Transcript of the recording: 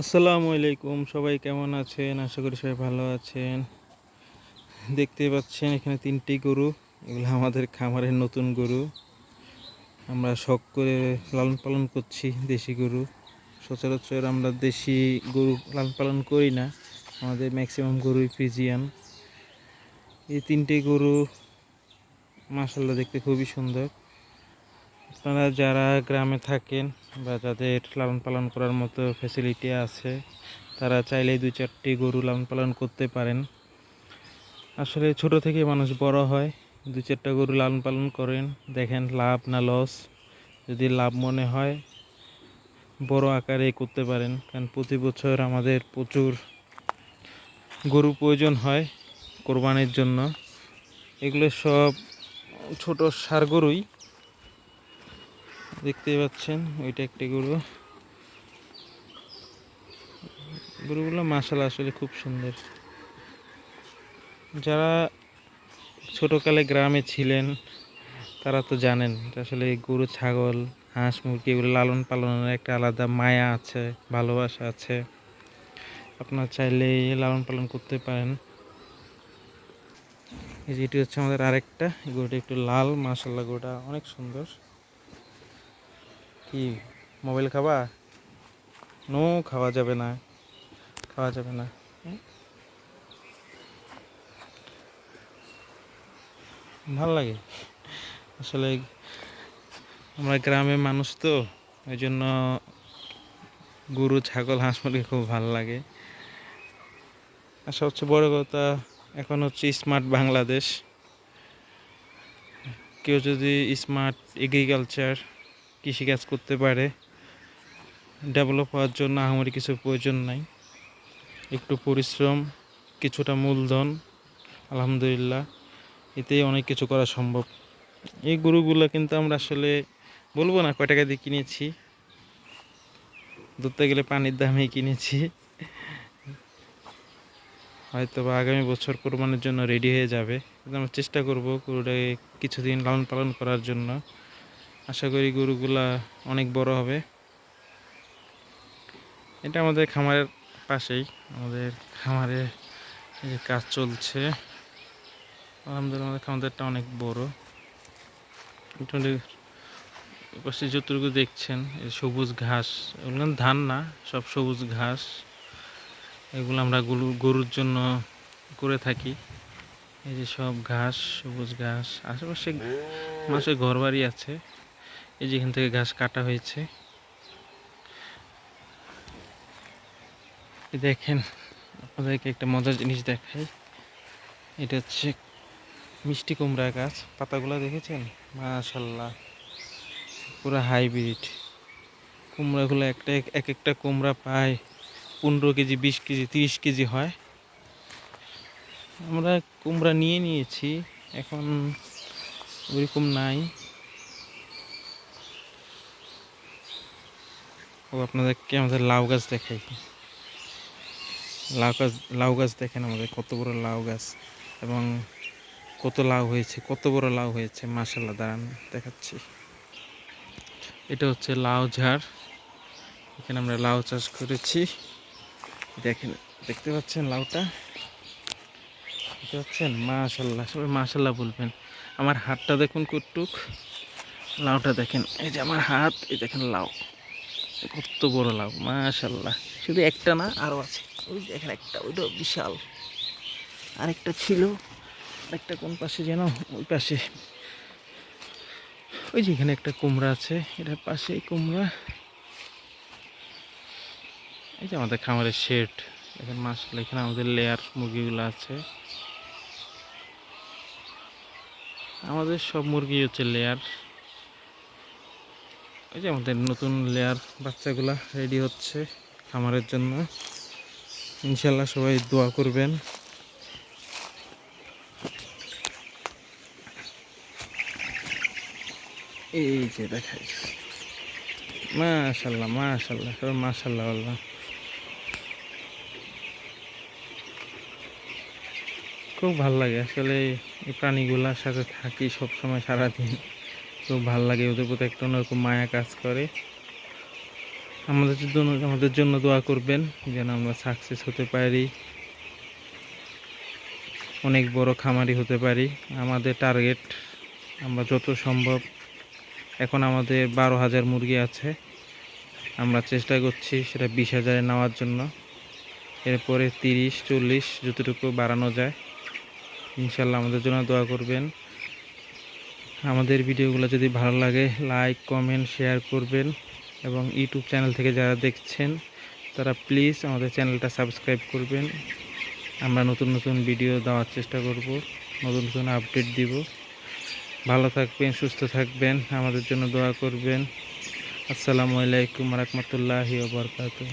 আসসালামু আলাইকুম, সবাই কেমন আছেন? আশা করি সবাই ভালো আছেন। দেখতে পাচ্ছেন, এখানে তিনটি গরু। এগুলো আমাদের খামারের নতুন গরু। আমরা শখ করে লালন পালন করছি দেশি গরু। সচরাচর আমরা দেশি গরু লালন পালন করি না। আমাদের ম্যাক্সিমাম গরুই ফ্রিজিয়ান এই তিনটি গরু মাসাল্লাহ দেখতে খুবই সুন্দর। আপনারা যারা গ্রামে থাকেন বা যাদের লালন পালন করার মতো ফ্যাসিলিটি আছে, তারা চাইলেই দুই চারটি গরু লালন পালন করতে পারেন। আসলে ছোট থেকে মানুষ বড় হয় দু চারটা গরু লালন পালন করেন, দেখেন লাভ না লস যদি লাভ মনে হয়, বড় আকারে করতে পারেন, কারণ প্রতি বছর আমাদের প্রচুর গরু প্রয়োজন হয় কোরবানির জন্য। এগুলো সব ছোট সার গরুই দেখতেই পাচ্ছেন, ওইটা একটি গরু। গরুগুলো মাসাল আসলে খুব সুন্দর। যারা ছোটকালে গ্রামে ছিলেন, তারা তো জানেন আসলে গরু, ছাগল, হাঁস, মুরগি এগুলো লালন পালনের একটা আলাদা মায়া আছে, ভালোবাসা আছে। আপনার চাইলে লালন পালন করতে পারেন। এই যে এটি হচ্ছে আমাদের আরেকটা গরুটা একটু লাল মাসাল্লাহ গরুটা অনেক সুন্দর। কি মোবাইল খাবা? নো, খাওয়া যাবে না। খাওয়া যাবে না। ভালো লাগে। আসলে আমরা গ্রামের মানুষ তো ওই জন্য গরু, ছাগল, হাঁস, মুরগি খুব ভালো লাগে। আর সবচেয়ে বড় কথা, এখন হচ্ছে স্মার্ট বাংলাদেশ। কেউ যদি স্মার্ট এগ্রিকালচার কৃষিকাজ করতে পারে। ডেভেলপ হওয়ার জন্য আহামরি কিছু প্রয়োজন নাই। একটু পরিশ্রম, কিছুটা মূলধন, আলহামদুলিল্লাহ, এতেই অনেক কিছু করা সম্ভব। এই গরুগুলো কিন্তু আমরা আসলে বলব না কয় টাকা দিয়ে কিনেছি। ধরতে গেলে পানির দামেই কিনেছি। হয়তো বা আগামী বছর কোরবানির জন্য রেডি হয়ে যাবে। আমরা চেষ্টা করব গরুটাকে কিছুদিন লালন পালন করার জন্য। আশা করি গরুগুলা অনেক বড় হবে। এটা আমাদের খামারের পাশেই, আমাদের খামারে এই যে কাজ চলছে। আলহামদুলিল্লাহ আমাদের খামারটা অনেক বড়। মোটামুটি পাশে যতটুকু দেখছেন সবুজ ঘাস, এগুলো ধান না, সব সবুজ ঘাস। এগুলো আমরা গরু, গরুর জন্য করে থাকি। এই যে সব ঘাস, সবুজ ঘাস, আশেপাশে মানুষের ঘর বাড়ি আছে। এই যে এখান থেকে ঘাস কাটা হয়েছে। দেখেন, আপনাদেরকে একটা মজার জিনিস দেখাই। এটা হচ্ছে মিষ্টি কুমড়া গাছ। পাতাগুলো দেখেছেন? মাশাল্লাহ পুরো হাইব্রিড। কুমড়াগুলো একটা এক এক একটা কুমড়া পায়, পনেরো কেজি, বিশ কেজি, তিরিশ কেজি হয়। আমরা কুমড়া নিয়ে নিয়েছি, এখন ওইরকম নাই। ও আপনাদেরকে আমাদের লাউ গাছ দেখাই? লাউ গাছ লাউ গাছ দেখেন আমাদের কত বড় লাউ গাছ এবং কত লাউ হয়েছে, কত বড় লাউ হয়েছে মাসাল্লাহ দাঁড়ান, দেখাচ্ছি। এটা হচ্ছে লাউ ঝাড়। এখানে আমরা লাউ চাষ করেছি। দেখেন, দেখতে পাচ্ছেন লাউটা? দেখতে পাচ্ছেন? মাশাল্লাহ সবাই মাশাল্লাহ বলবেন। আমার হাতটা দেখুন কটুক লাউটা দেখেন, এই যে আমার হাত, এই দেখেন লাউ। কত বড় লাভ মাশাল্লাহ শুধু একটা না আরও আছে। ওই দেখেন একটা ওইটা বিশাল। আরেকটা ছিল, আরেকটা কোন পাশে যেন? ওই পাশে। ওই যে এখানে একটা কুমড়া আছে, এটার পাশেই কুমড়া। এই যে আমাদের খামারের শেড দেখেন মাসাল এখানে আমাদের লেয়ার মুরগিগুলো আছে। আমাদের সব মুরগি হচ্ছে লেয়ার। এই যে আমাদের নতুন লেয়ার বাচ্চাগুলা রেডি হচ্ছে খামারের জন্য। ইনশাল্লাহ সবাই দোয়া করবেন। এই যে দেখাই। মাশাল্লাহ মাশাল্লাহ সবাই মাশাল্লাহ আল্লাহ। খুব ভালো লাগে আসলে এই প্রাণীগুলার সাথে থাকি সবসময় সারাদিন। খুব ভালো লাগে ওদের প্রতি একটা অন্যরকম মায়া কাজ করে। আমাদের জন্য আমাদের জন্য দোয়া করবেন যেন আমরা সাকসেস হতে পারি। অনেক বড় খামারি হতে পারি। আমাদের টার্গেট আমরা যত সম্ভব, এখন আমাদের বারো হাজার মুরগি আছে। আমরা চেষ্টা করছি সেটা বিশ হাজারে নেওয়ার জন্য। এরপরে তিরিশ, চল্লিশ যতটুকু বাড়ানো যায়, ইনশাল্লাহ আমাদের জন্য দোয়া করবেন। আমাদের ভিডিওগুলো যদি ভালো লাগে লাইক কমেন্ট শেয়ার করবেন এবং ইউটিউব চ্যানেল থেকে যারা দেখছেন, তারা প্লিজ আমাদের চ্যানেলটা সাবস্ক্রাইব করবেন। আমরা নতুন নতুন ভিডিও দেওয়ার চেষ্টা করব, নতুন নতুন আপডেট দিব। ভালো থাকবেন, সুস্থ থাকবেন, আমাদের জন্য দোয়া করবেন। আসসালামু আলাইকুম রহমতুল্লাহি ওবরকাতুহ